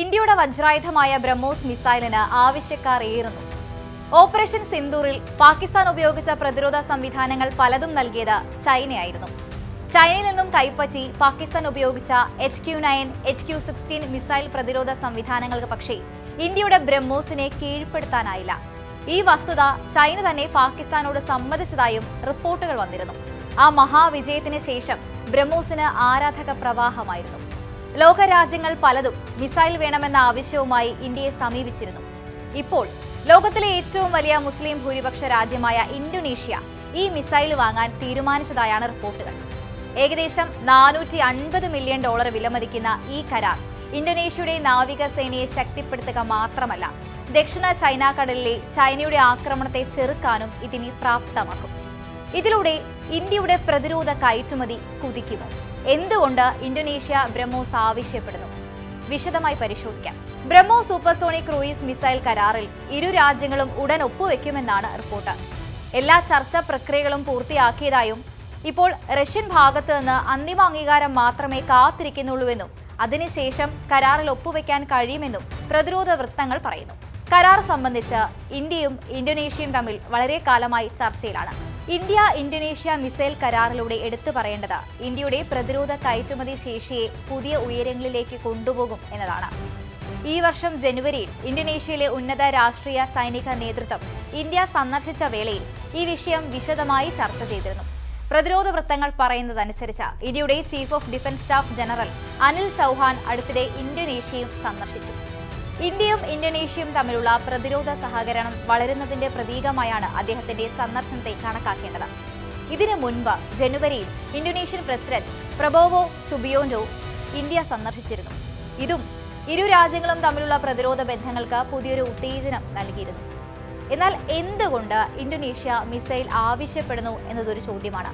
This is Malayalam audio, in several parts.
ഇന്ത്യയുടെ വജ്രായുധമായ ബ്രഹ്മോസ് മിസൈലിന് ആവശ്യക്കാർ ഏറുന്നു. ഓപ്പറേഷൻ സിന്ദൂറിൽ പാകിസ്ഥാൻ ഉപയോഗിച്ച പ്രതിരോധ സംവിധാനങ്ങൾ പലതും നൽകിയത് ചൈനയായിരുന്നു. ചൈനയിൽ നിന്നും കൈപ്പറ്റി പാകിസ്ഥാൻ ഉപയോഗിച്ച H Q nine H Q sixteen missile പ്രതിരോധ സംവിധാനങ്ങൾക്ക് പക്ഷേ ഇന്ത്യയുടെ ബ്രഹ്മോസിനെ കീഴ്പ്പെടുത്താനായില്ല. ഈ വസ്തുത ചൈന തന്നെ പാകിസ്ഥാനോട് സമ്മതിച്ചതായും റിപ്പോർട്ടുകൾ വന്നിരുന്നു. ആ മഹാവിജയത്തിന് ശേഷം ബ്രഹ്മോസിന് ആരാധക പ്രവാഹമായിരുന്നു. ലോകരാജ്യങ്ങൾ പലതും മിസൈൽ വേണമെന്ന ആവശ്യവുമായി ഇന്ത്യയെ സമീപിച്ചിരുന്നു. ഇപ്പോൾ ലോകത്തിലെ ഏറ്റവും വലിയ മുസ്ലിം ഭൂരിപക്ഷ രാജ്യമായ ഇന്തോനേഷ്യ ഈ മിസൈൽ വാങ്ങാൻ തീരുമാനിച്ചതായാണ് റിപ്പോർട്ടുകൾ. ഏകദേശം നാനൂറ്റി അൻപത് മില്യൺ ഡോളർ വിലമതിക്കുന്ന ഈ കരാർ ഇന്തോനേഷ്യയുടെ നാവികസേനയെ ശക്തിപ്പെടുത്തുക മാത്രമല്ല ദക്ഷിണ ചൈന കടലിലെ ചൈനയുടെ ആക്രമണത്തെ ചെറുക്കാനും ഇതിനെ പ്രാപ്തമാക്കും. ഇതിലൂടെ ഇന്ത്യയുടെ പ്രതിരോധ കയറ്റുമതി കുതിക്കുന്നു. എന്തുകൊണ്ട് ഇന്തോനേഷ്യ ബ്രഹ്മോസ് ആവശ്യപ്പെടുന്നു? വിശദമായി പരിശോധിക്കാം. ബ്രഹ്മോ സൂപ്പർസോണിക് ക്രൂയിസ് മിസൈൽ കരാറിൽ ഇരു രാജ്യങ്ങളും ഉടൻ ഒപ്പുവെക്കുമെന്നാണ് റിപ്പോർട്ട്. എല്ലാ ചർച്ചാ പ്രക്രിയകളും പൂർത്തിയാക്കിയതായും ഇപ്പോൾ റഷ്യൻ ഭാഗത്ത് നിന്ന് അന്തിമ അംഗീകാരം മാത്രമേ കാത്തിരിക്കുന്നുള്ളൂവെന്നും അതിനുശേഷം കരാറിൽ ഒപ്പുവെക്കാൻ കഴിയുമെന്നും പ്രതിരോധ വൃത്തങ്ങൾ പറയുന്നു. കരാർ സംബന്ധിച്ച് ഇന്ത്യയും ഇന്തോനേഷ്യയും തമ്മിൽ വളരെ കാലമായി ചർച്ചയിലാണ്. ഇന്ത്യ ഇന്തോനേഷ്യ മിസൈൽ കരാറിലൂടെ എടുത്തു പറയേണ്ടത്. ഇന്ത്യയുടെ പ്രതിരോധ കയറ്റുമതി ശേഷിയെ പുതിയ ഉയരങ്ങളിലേക്ക് കൊണ്ടുപോകും എന്നതാണ്. ഈ വർഷം ജനുവരിയിൽ ഇന്തോനേഷ്യയിലെ ഉന്നത രാഷ്ട്രീയ സൈനിക നേതൃത്വം ഇന്ത്യ സന്ദർശിച്ച വേളയിൽ ഈ വിഷയം വിശദമായി ചർച്ച ചെയ്തിരുന്നു. പ്രതിരോധ വൃത്തങ്ങൾ പറയുന്നതനുസരിച്ച് ഇന്ത്യയുടെ chief of defence staff general Anil Chauhan അടുത്തിടെ ഇന്തോനേഷ്യയും സന്ദർശിച്ചു. ഇന്ത്യയും ഇന്തോനേഷ്യയും തമ്മിലുള്ള പ്രതിരോധ സഹകരണം വളരുന്നതിന്റെ പ്രതീകമായാണ് അദ്ദേഹത്തിന്റെ സന്ദർശനത്തെ കണക്കാക്കേണ്ടത്. ഇതിനു മുൻപ് ജനുവരിയിൽ Indonesian president Prabowo Subianto India സന്ദർശിച്ചിരുന്നു. ഇതും ഇരു രാജ്യങ്ങളും തമ്മിലുള്ള പ്രതിരോധ ബന്ധങ്ങൾക്ക് പുതിയൊരു ഉത്തേജനം നൽകിയിരുന്നു. എന്നാൽ എന്തുകൊണ്ട് ഇന്തോനേഷ്യ മിസൈൽ ആവശ്യപ്പെടുന്നു എന്നതൊരു ചോദ്യമാണ്.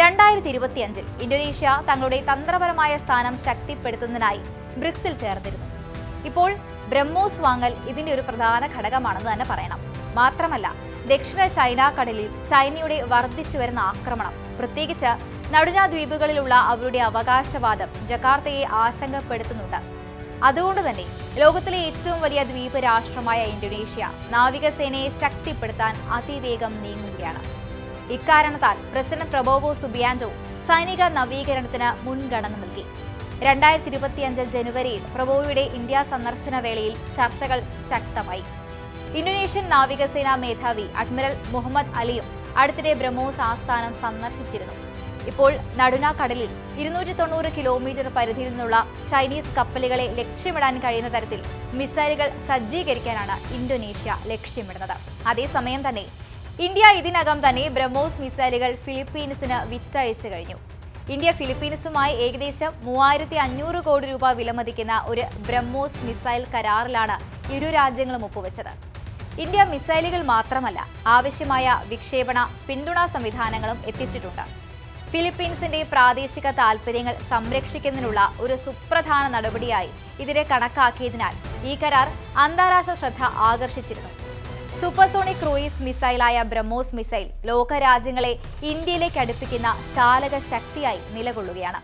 രണ്ടായിരത്തി ഇരുപത്തിയഞ്ചിൽ ഇന്തോനേഷ്യ തങ്ങളുടെ തന്ത്രപരമായ സ്ഥാനം ശക്തിപ്പെടുത്തുന്നതിനായി ബ്രിക്സിൽ ചേർന്നിരുന്നു. ഇപ്പോൾ ബ്രഹ്മോസ് വാങ്ങൽ ഇതിന്റെ ഒരു പ്രധാന ഘടകമാണെന്ന് തന്നെ പറയണം. മാത്രമല്ല ദക്ഷിണ ചൈന കടലിൽ ചൈനയുടെ വർദ്ധിച്ചു വരുന്ന ആക്രമണം പ്രത്യേകിച്ച് നടുരാ ദ്വീപുകളിലുള്ള അവരുടെ അവകാശവാദം ജക്കാർത്തയെ ആശങ്കപ്പെടുത്തുന്നുണ്ട്. അതുകൊണ്ട് തന്നെ ലോകത്തിലെ ഏറ്റവും വലിയ ദ്വീപ് രാഷ്ട്രമായ ഇന്തോനേഷ്യ നാവികസേനയെ ശക്തിപ്പെടുത്താൻ അതിവേഗം നീങ്ങുകയാണ്. ഇക്കാരണത്താൽ പ്രസിഡന്റ് പ്രബോവോ സുബിയാൻഡോ സൈനിക നവീകരണത്തിന് മുൻഗണന നൽകി. രണ്ടായിരത്തി ഇരുപത്തിയഞ്ച് ജനുവരിയിൽ പ്രഭുവിയുടെ ഇന്ത്യ സന്ദർശന വേളയിൽ ചർച്ചകൾ ശക്തമായി. ഇന്തോനേഷ്യൻ നാവികസേനാ മേധാവി അഡ്മിറൽ മുഹമ്മദ് അലിയും അടുത്തിടെ ബ്രഹ്മോസ് ആസ്ഥാനം സന്ദർശിച്ചിരുന്നു. ഇപ്പോൾ നടുനാക്കടലിൽ കടലിൽ ഇരുന്നൂറ്റി തൊണ്ണൂറ് കിലോമീറ്റർ പരിധിയിൽ നിന്നുള്ള ചൈനീസ് കപ്പലുകളെ ലക്ഷ്യമിടാൻ കഴിയുന്ന തരത്തിൽ മിസൈലുകൾ സജ്ജീകരിക്കാനാണ് ഇന്തോനേഷ്യ ലക്ഷ്യമിടുന്നത്. അതേസമയം തന്നെ ഇന്ത്യ ഇതിനകം തന്നെ ബ്രഹ്മോസ് മിസൈലുകൾ ഫിലിപ്പീൻസിന് വിറ്റഴിച്ചു കഴിഞ്ഞു. ഇന്ത്യ ഫിലിപ്പീൻസുമായി ഏകദേശം മൂവായിരത്തി അഞ്ഞൂറ് കോടി രൂപ വിലമതിക്കുന്ന ഒരു ബ്രഹ്മോസ് മിസൈൽ കരാറിലാണ് ഇരു രാജ്യങ്ങളും ഒപ്പുവെച്ചത്. ഇന്ത്യ മിസൈലുകൾ മാത്രമല്ല ആവശ്യമായ വിക്ഷേപണ പിന്തുണാ സംവിധാനങ്ങളും എത്തിച്ചിട്ടുണ്ട്. ഫിലിപ്പീൻസിന്റെ പ്രാദേശിക താൽപര്യങ്ങൾ സംരക്ഷിക്കുന്നതിനുള്ള ഒരു സുപ്രധാന നടപടിയായി ഇതിനെ കണക്കാക്കിയതിനാൽ ഈ കരാർ അന്താരാഷ്ട്ര ശ്രദ്ധ ആകർഷിച്ചിരുന്നു. സൂപ്പർസോണിക് ക്രൂയിസ് മിസൈലായ ബ്രഹ്മോസ് മിസൈൽ ലോകരാജ്യങ്ങളെ ഇന്ത്യയിലേക്ക് അടുപ്പിക്കുന്ന ചാലക ശക്തിയായി നിലകൊള്ളുകയാണ്.